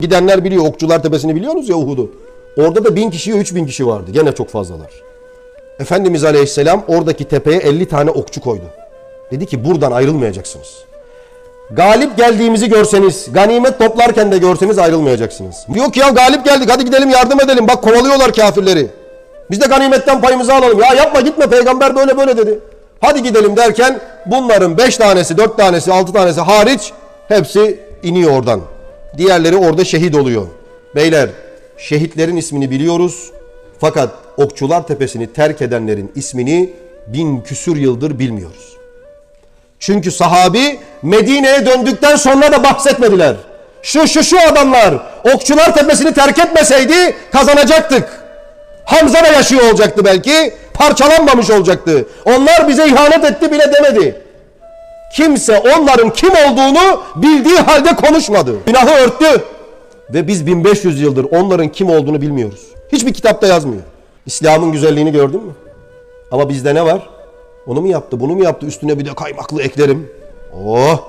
Gidenler biliyor. Okçular Tepesi'ni biliyorsunuz ya Uhud'u. Orada da bin kişiye üç bin kişi vardı. Gene çok fazlalar. Efendimiz Aleyhisselam oradaki tepeye 50 tane okçu koydu. Dedi ki buradan ayrılmayacaksınız. Galip geldiğimizi görseniz, ganimet toplarken de görseniz ayrılmayacaksınız. Yok ya galip geldik hadi gidelim yardım edelim. Bak kovalıyorlar kafirleri. Biz de ganimetten payımızı alalım. Ya yapma gitme peygamber böyle böyle dedi. Hadi gidelim derken bunların 5 tanesi, 4 tanesi, 6 tanesi hariç hepsi iniyor oradan. Diğerleri orada şehit oluyor. Beyler şehitlerin ismini biliyoruz. Fakat Okçular Tepesi'ni terk edenlerin ismini bin küsür yıldır bilmiyoruz. Çünkü sahabi Medine'ye döndükten sonra da bahsetmediler. Şu şu şu adamlar Okçular Tepesi'ni terk etmeseydi kazanacaktık. Hamza da yaşıyor olacaktı belki. Parçalanmamış olacaktı. Onlar bize ihanet etti bile demedi. Kimse onların kim olduğunu bildiği halde konuşmadı. Günahı örttü. Ve biz 1500 yıldır onların kim olduğunu bilmiyoruz. Hiçbir kitapta yazmıyor. İslam'ın güzelliğini gördün mü? Ama bizde ne var? Onu mu yaptı, bunu mu yaptı? Üstüne bir de kaymaklı eklerim. Oh!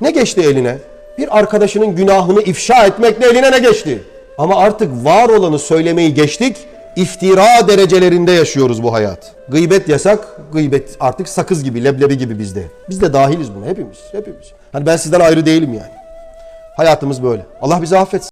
Ne geçti eline? Bir arkadaşının günahını ifşa etmekle eline ne geçti? Ama artık var olanı söylemeyi geçtik. İftira derecelerinde yaşıyoruz bu hayat. Gıybet yasak, gıybet artık sakız gibi, leblebi gibi bizde. Biz de dahiliz buna hepimiz, hepimiz. Hani ben sizden ayrı değilim yani. Hayatımız böyle. Allah bizi affetsin.